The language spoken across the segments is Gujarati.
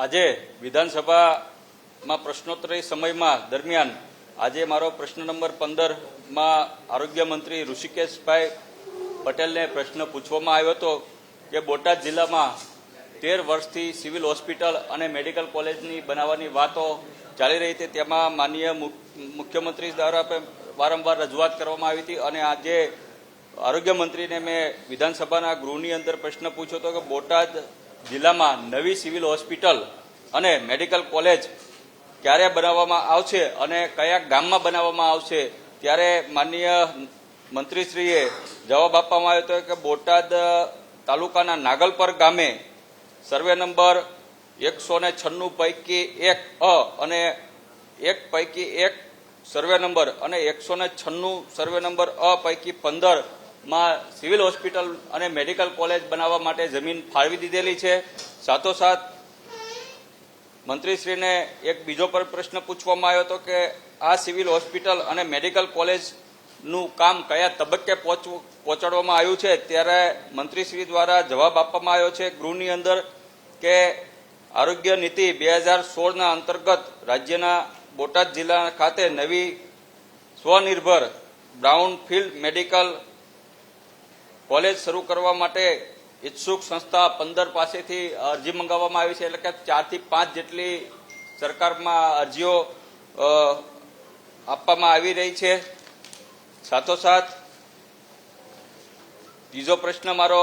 આજે વિધાનસભામાં પ્રશ્નોત્તરી સમયમાં દરમિયાન આજે મારો પ્રશ્ન નંબર પંદરમાં આરોગ્ય મંત્રી ઋષિકેશભાઈ પટેલને પ્રશ્ન પૂછવામાં આવ્યો હતો કે બોટાદ જિલ્લામાં તેર વર્ષથી સિવિલ હોસ્પિટલ અને મેડિકલ કોલેજની બનાવવાની વાતો ચાલી રહી હતી. તેમાં માનનીય મુખ્યમંત્રી દ્વારા વારંવાર રજૂઆત કરવામાં આવી હતી અને આજે આરોગ્ય મંત્રીને મેં વિધાનસભાના ગૃહની અંદર પ્રશ્ન પૂછ્યો હતો કે બોટાદ જિલ્લામાં નવી સિવિલ હોસ્પિટલ અને મેડિકલ કોલેજ ક્યારે બનાવવામાં આવશે અને કયા ગામમાં બનાવવામાં આવશે, ત્યારે માનનીય મંત્રીશ્રીએ જવાબ આપવામાં આવ્યો હતો કે બોટાદ તાલુકાના નાગલપર ગામે સર્વે નંબર એકસો ને છન્નું પૈકી એક અ અને એક પૈકી એક સર્વે નંબર અને એકસો ને છન્નું સર્વે નંબર અ પૈકી પંદર માં સિવિલ હોસ્પિટલ અને મેડિકલ કોલેજ બનાવવા માટે જમીન ફાળવી દીધેલી છે. સાથોસાથ મંત્રીશ્રીને એક બીજો પર પ્રશ્ન પૂછવામાં આવ્યો હતો કે આ સિવિલ હોસ્પિટલ અને મેડિકલ કોલેજનું કામ કયા તબક્કે પહોંચાડવામાં આવ્યું છે? ત્યારે મંત્રીશ્રી દ્વારા જવાબ આપવામાં આવ્યો છે ગૃહની અંદર કે આરોગ્ય નીતિ બે હજાર સોળના અંતર્ગત રાજ્યના બોટાદ જિલ્લા ખાતે નવી સ્વનિર્ભર બ્રાઉન ફિલ્ડ મેડિકલ કોલેજ શરૂ કરવા માટે ઈચ્છુક સંસ્થા પંદર પાસેથી અરજી મંગાવવામાં આવી છે. એટલે કે ચારથી પાંચ જેટલી સરકારમાં અરજીઓ આપવામાં આવી રહી છે. સાથોસાથ, ત્રીજો પ્રશ્ન મારો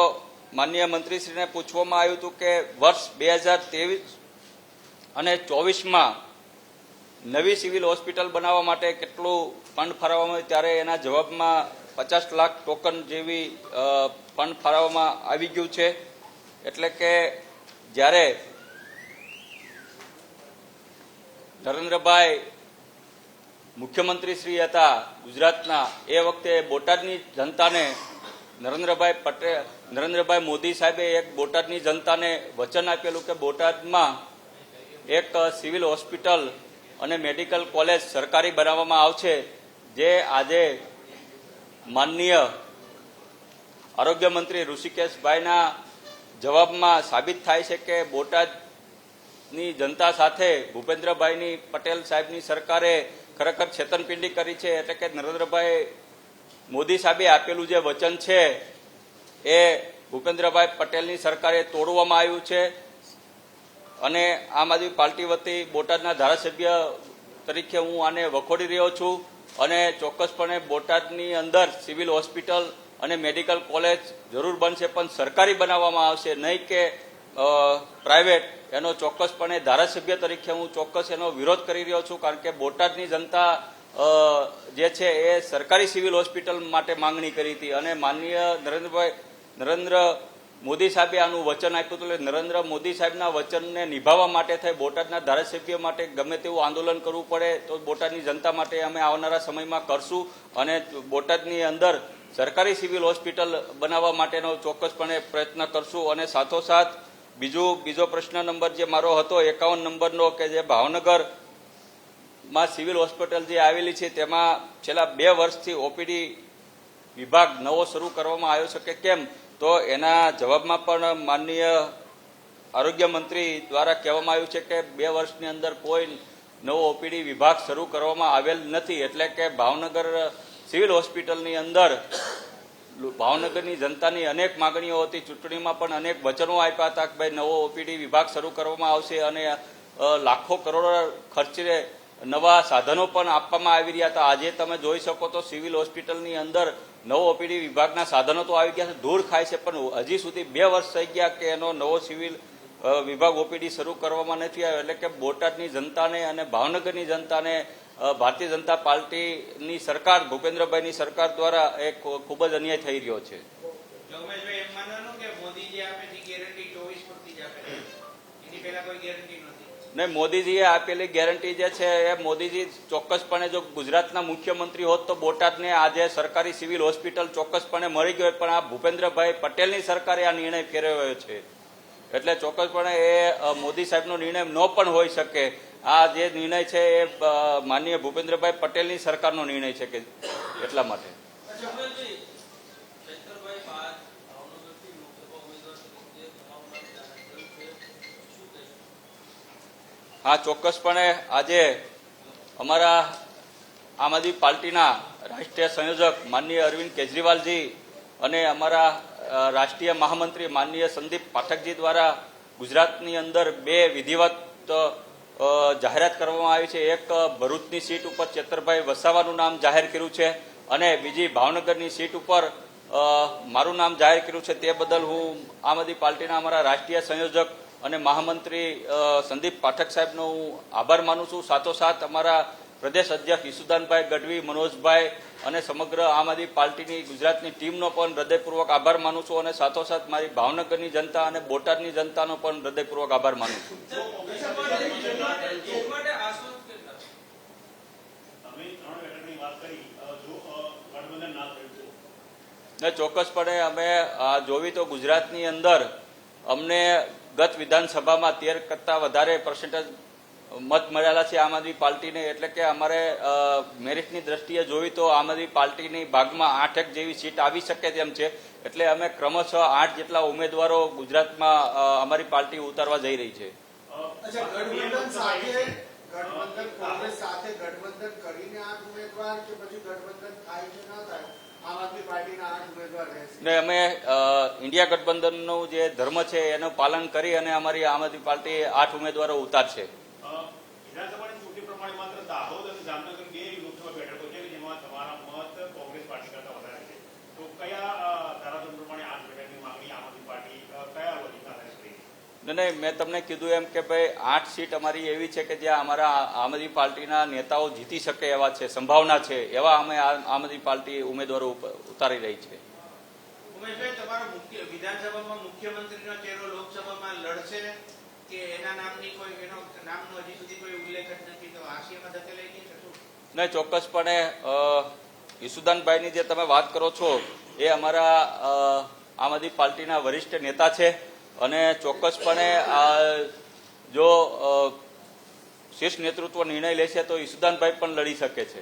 માનનીય મંત્રીશ્રીને પૂછવામાં આવ્યું હતું કે વર્ષ બે હજાર ત્રેવીસ અને ચોવીસમાં નવી સિવિલ હોસ્પિટલ બનાવવા માટે કેટલું ફંડ ફાળવવામાં આવ્યું? ત્યારે એના જવાબમાં પચાસ લાખ ટોકન જેવી ફંડ ફાળવવામાં આવી ગયું છે. એટલે કે જ્યારે નરેન્દ્રભાઈ મુખ્યમંત્રી શ્રી હતા ગુજરાતના, એ વખતે બોટાદની જનતાને નરેન્દ્રભાઈ પટેલ, નરેન્દ્રભાઈ મોદી સાહેબે એક બોટાદની જનતાને વચન આપેલું કે બોટાદમાં એક સિવિલ હોસ્પિટલ અને મેડિકલ કોલેજ સરકારી બનાવવામાં આવશે, જે આજે માનનીય આરોગ્ય મંત્રી ઋષિકેશભાઈના જવાબમાં સાબિત થાય છે કે બોટાદની જનતા સાથે ભૂપેન્દ્રભાઈની પટેલ સાહેબની સરકારે ખરેખર છેતરપિંડી કરી છે. એટલે કે નરેન્દ્રભાઈ મોદી સાહેબે આપેલું જે વચન છે એ ભૂપેન્દ્રભાઈ પટેલની સરકારે તોડવામાં આવ્યું છે અને આમ આદમી પાર્ટી વતી બોટાદના ધારાસભ્ય તરીકે હું આને વખોડી રહ્યો છું. અને ચોક્કસપણે બોટાદની અંદર સિવિલ હોસ્પિટલ અને મેડિકલ કોલેજ જરૂર બનશે, પણ સરકારી બનાવવામાં આવશે, નહીં કે પ્રાઇવેટ. એનો ચોક્કસપણે ધારાસભ્ય તરીકે હું ચોક્કસ એનો વિરોધ કરી રહ્યો છું, કારણ કે બોટાદની જનતા જે છે એ સરકારી સિવિલ હોસ્પિટલ માટે માંગણી કરી હતી. અને માનનીય નરેન્દ્રભાઈ, નરેન્દ્ર મોદી સાહેબે આનું વચન આપ્યું હતું એટલે નરેન્દ્ર મોદી સાહેબના વચનને નિભાવવા માટે થઈ બોટાદના ધારાસભ્ય માટે ગમે તેવું આંદોલન કરવું પડે તો બોટાદની જનતા માટે અમે આવનારા સમયમાં કરશું અને બોટાદની અંદર સરકારી સિવિલ હોસ્પિટલ બનાવવા માટેનો ચોક્કસપણે પ્રયત્ન કરશું અને સાથોસાથ બીજો બીજો પ્રશ્ન નંબર જે મારો હતો, એકાવન નંબરનો કે જે ભાવનગરમાં સિવિલ હોસ્પિટલ જે આવેલી છે, તેમાં છેલ્લા બે વર્ષથી ઓપીડી વિભાગ નવો શરૂ કરવામાં આવ્યો છે કે કેમ? તો એના જવાબમાં પણ માનનીય આરોગ્ય મંત્રી દ્વારા કહેવામાં આવ્યું છે કે બે વર્ષની અંદર કોઈ નવો ઓપીડી વિભાગ શરૂ કરવામાં આવેલ નથી. એટલે કે ભાવનગર સિવિલ હોસ્પિટલની અંદર ભાવનગરની જનતાની અનેક માગણીઓ હતી. ચૂંટણીમાં પણ અનેક વચનો આપ્યા હતા કે ભાઈ નવો ઓપીડી વિભાગ શરૂ કરવામાં આવશે અને લાખો કરોડો ખર્ચે નવા સાધનો પણ આપવામાં આવી રહ્યા હતા. આજે તમે જોઈ શકો તો સિવિલ હોસ્પિટલની અંદર નવો ઓપીડી વિભાગના સાધનો તો આવી ગયા છે દૂર ખાય છે, પણ હજી સુધી બે વર્ષ થઈ ગયા કે એનો નવો સિવિલ વિભાગ ઓપીડી શરૂ કરવામાં નથી આવ્યો. એટલે કે બોટાદની જનતાને અને ભાવનગરની જનતાને ભારતીય જનતા પાર્ટીની સરકાર, ભૂપેન્દ્રભાઈની સરકાર દ્વારા એક ખૂબ જ અન્યાય થઈ રહ્યો છે એટલે ઉમેશભાઈ એમ માનવાનું કે મોદી જે આપે છે ગેરંટી ચોવીસ પરથી જ આપે છે એની પહેલા કોઈ ગેરંટી નથી ને મોદીજીએ આપેલી ગેરંટી જે છે એ મોદીજી ચોક્કસપણે જો ગુજરાતના મુખ્યમંત્રી હોત તો બોટાદને આજે સરકારી સિવિલ હોસ્પિટલ ચોક્કસપણે મળી ગયો પણ આ ભૂપેન્દ્રભાઈ પટેલની સરકારે આ નિર્ણય ફેરવ્યો છે. એટલે ચોક્કસપણે એ મોદી સાહેબનો નિર્ણય ન પણ હોઈ શકે. આ જે નિર્ણય છે એ માનનીય ભૂપેન્દ્રભાઈ પટેલની સરકારનો નિર્ણય છે કે એટલા માટે. હા ચોક્કસપણે આજે અમારા આમ આદમી પાર્ટીના રાષ્ટ્રીય સંયોજક માનનીય અરવિંદ કેજરીવાલજી અને અમારા રાષ્ટ્રીય મહામંત્રી માનનીય સંદીપ પાઠકજી દ્વારા ગુજરાતની અંદર બે વિધિવત જાહેરાત કરવામાં આવી છે. એક ભરૂચની સીટ ઉપર ચેતરભાઈ વસાવાનું નામ જાહેર કર્યું છે અને બીજી ભાવનગરની સીટ ઉપર મારું નામ જાહેર કર્યું છે. તે બદલ હું આમ આદમી પાર્ટીના અમારા રાષ્ટ્રીય સંયોજક અને મહામંત્રી સંદીપ પાઠક સાહેબનો હું આભાર માનું છું. સાથોસાથ અમારા પ્રદેશ અધ્યક્ષ ઈસુદાનભાઈ ગઢવી, મનોજભાઈ અને સમગ્ર આમ આદમી પાર્ટીની, ગુજરાતની ટીમનો પણ હૃદયપૂર્વક આભાર માનું છું અને સાથોસાથ મારી ભાવનગરની જનતા અને બોટાદની જનતાનો પણ હૃદયપૂર્વક આભાર માનું છું. ચોક્કસપણે અમે જોવી તો ગુજરાતની અંદર અમને ગત વિધાનસભામાં તેર કરતાં વધારે પર્સન્ટેજ મત મળેલા છે આમ આદમી પાર્ટીને. એટલે કે અમારે મેરિટની દ્રષ્ટિએ જોવી તો આમ આદમી પાર્ટીની ભાગમાં આઠેક જેવી સીટ આવી શકે તેમ છે. એટલે અમે ક્રમશઃ આઠ જેટલા ઉમેદવારો ગુજરાતમાં અમારી પાર્ટી ઉતારવા જઈ રહી છે. સાથે ગઠબંધન કરીને આઠ ઉમેદવાર કે પછી ગઠબંધન થાય કે ના થાય? આમ આદમી પાર્ટીના આઠ ઉમેદવાર રહેશે ને અમે ઇન્ડિયા ગઠબંધનનું જે ધર્મ છે એનું પાલન કરી અને અમારી આમ આદમી પાર્ટી આઠ ઉમેદવારો ઉતારશે અ, વિધાનસભાની ચૂંટણી પ્રમાણે માત્ર દાહોદ અને જામનગર બે લોકસભા બેઠકો છે કે જેમાં તમારા મત કોંગ્રેસ પાર્ટી કરતા વધારે છે તો કયા અ, ધારાસભ્ય પ્રમાણે આઠ બેઠકની માંગણી આમ આદમી પાર્ટી અ, કયા લોજિકના આધારે કરી નહીં નહીં મેં તમને કીધું એમ કે ભાઈ આઠ સીટ અમારી એવી છે કે જ્યાં અમારા આમ આદમી પાર્ટીના નેતાઓ જીતી શકે એવા છે સંભાવના છે એવા અમે આમ આદમી પાર્ટી ઉમેદવારો ઉતારી રહી છે. ઉમેશભાઈ તમારો મુખ્ય વિધાનસભામાં મુખ્યમંત્રીનો ચહેરો લોકસભામાં લડશે કે એના નામની કોઈ એનો નામનો હજી સુધી કોઈ ઉલ્લેખ જ નથી તો હાંસિયામાં ધકેલાઈ ગઈ છે નહીં ચોક્કસપણે ઈસુદાનભાઈની જે તમે વાત કરો છો એ અમારા આમ આદમી પાર્ટીના વરિષ્ઠ નેતા છે. અને ચોક્કસપણે આ જો શીર્ષ નેતૃત્વ નિર્ણય લેશે તો ઈસુદાનભાઈ પણ લડી શકે છે.